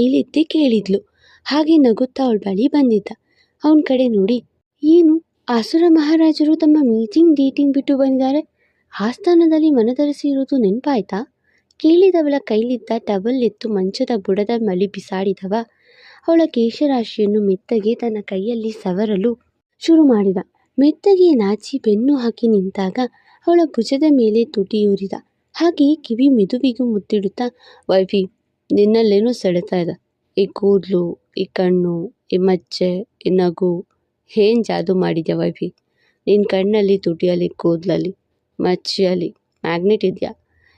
ಇಲ್ಲಿದ್ದೆ ಕೇಳಿದ್ಲು. ಹಾಗೆ ನಗುತ್ತಾ ಅವಳ ಬಳಿ ಬಂದಿದ್ದ. ಅವನ ಕಡೆ ನೋಡಿ, ಏನು? ಅಸುರ ಮಹಾರಾಜರು ತಮ್ಮ ಮೀಟಿಂಗ್ ಡೇಟಿಂಗ್ ಬಿಟ್ಟು ಬಂದಿದ್ದಾರೆ. ಆಸ್ಥಾನದಲ್ಲಿ ಇರುವುದು ನೆನಪಾಯ್ತಾ? ಕೇಳಿದವಳ ಕೈಲಿದ್ದ ಟವಲ್ ಎತ್ತು ಮಂಚದ ಬುಡದ ಮಳಿ ಬಿಸಾಡಿದವ. ಅವಳ ಕೇಶರಾಶಿಯನ್ನು ಮೆತ್ತಗೆ ತನ್ನ ಕೈಯಲ್ಲಿ ಸವರಲು ಶುರು ಮಾಡಿದ. ಮೆತ್ತಗೆ ನಾಚಿ ಬೆನ್ನು ಹಾಕಿ ನಿಂತಾಗ ಅವಳ ಭುಜದ ಮೇಲೆ ತುಟಿಯೂರಿದ. ಹಾಗೆ ಕಿವಿ ಮೆದುವಿಗೂ ಮುತ್ತಿಡುತ್ತಾ, ವೈಫಿ ನಿನ್ನಲ್ಲೇನೋ ಸೆಳೆತ ಇದೆ ಈ ಕೂದಲು, ಈ ಕಣ್ಣು, ಈ ಮಚ್ಚೆ, ಈ ನಗು, ಏನು ಜಾದು ಮಾಡಿದ್ಯಾ ವೈಫಿ? ನಿನ್ನ ಕಣ್ಣಲ್ಲಿ ತುಟಿಯಲ್ಲಿ ಕೂದಲಲ್ಲಿ ಮಚ್ಚೆಯಲ್ಲಿ ಮ್ಯಾಗ್ನೆಟ್ ಇದೆಯಾ?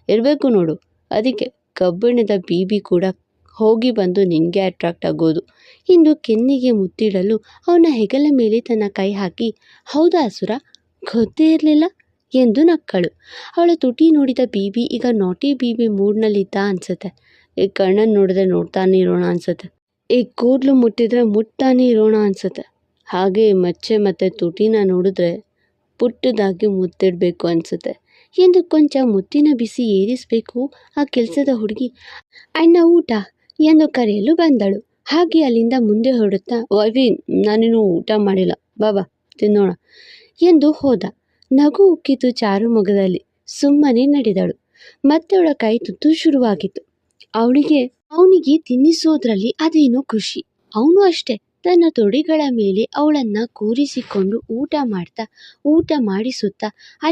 ಇರಬೇಕು ನೋಡು. ಅದಕ್ಕೆ ಕಬ್ಬಿಣದ ಬೀಬಿ ಕೂಡ ಹೋಗಿ ಬಂದು ನಿನಗೆ ಅಟ್ರಾಕ್ಟ್ ಆಗೋದು. ಇಂದು ಕೆನ್ನಿಗೆ ಮುತ್ತಿಡಲು ಅವನ ಹೆಗಲ ಮೇಲೆ ತನ್ನ ಕೈ ಹಾಕಿ, ಹೌದಾ ಅಸುರ? ಗೊತ್ತೇ ಇರಲಿಲ್ಲ? ಎಂದು ನಕ್ಕಳು. ಅವಳ ತುಟಿ ನೋಡಿದ ಬೀಬಿ ಈಗ ನಾಟಿ ಬೀಬಿ ಮೂಡ್ನಲ್ಲಿದ್ದ ಅನ್ಸುತ್ತೆ. ಈ ಕಣ್ಣನ್ನು ನೋಡಿದ್ರೆ ನೋಡ್ತಾನೆ ಇರೋಣ ಅನ್ಸುತ್ತೆ. ಈ ಕೂದಲು ಮುಟ್ಟಿದ್ರೆ ಮುಟ್ತಾನೆ ಇರೋಣ ಅನ್ಸುತ್ತೆ. ಹಾಗೆ ಮಚ್ಚೆ ಮತ್ತು ತುಟಿನ ನೋಡಿದ್ರೆ ಪುಟ್ಟದಾಗಿ ಮುತ್ತಿಡಬೇಕು ಅನ್ಸುತ್ತೆ. ಎಂದು ಕೊಂಚ ಮುತ್ತಿನ ಬಿಸಿ ಏರಿಸಬೇಕು ಆ ಕೆಲಸದ ಹುಡುಗಿ. ಅಣ್ಣ ಊಟ ಎಂದು ಕರೆಯಲು ಬಂದಳು. ಹಾಗೆ ಅಲ್ಲಿಂದ ಮುಂದೆ ಹೊರಡುತ್ತಾ ವೈವಿನ್ ನಾನಿನ್ನು ಊಟ ಮಾಡಿಲ್ಲ. ಬಾಬಾ ತಿನ್ನೋಣ ಎಂದು ಹೋದ. ನಗು ಉಕ್ಕಿತು ಚಾರು ಮೊಗದಲ್ಲಿ ಸುಮ್ಮನೆ ನಡೆದಳು. ಮತ್ತೆ ಅವಳ ಕೈ ತುತ್ತು ಶುರುವಾಗಿತ್ತು. ಅವಳಿಗೆ ಅವನಿಗೆ ತಿನ್ನಿಸೋದ್ರಲ್ಲಿ ಅದೇನೋ ಖುಷಿ. ಅವನು ಅಷ್ಟೇ. ತನ್ನ ತೊಡೆಗಳ ಮೇಲೆ ಅವಳನ್ನ ಕೂರಿಸಿಕೊಂಡು ಊಟ ಮಾಡ್ತಾ, ಊಟ ಮಾಡಿಸುತ್ತಾ, ಅಲ್ಲಿ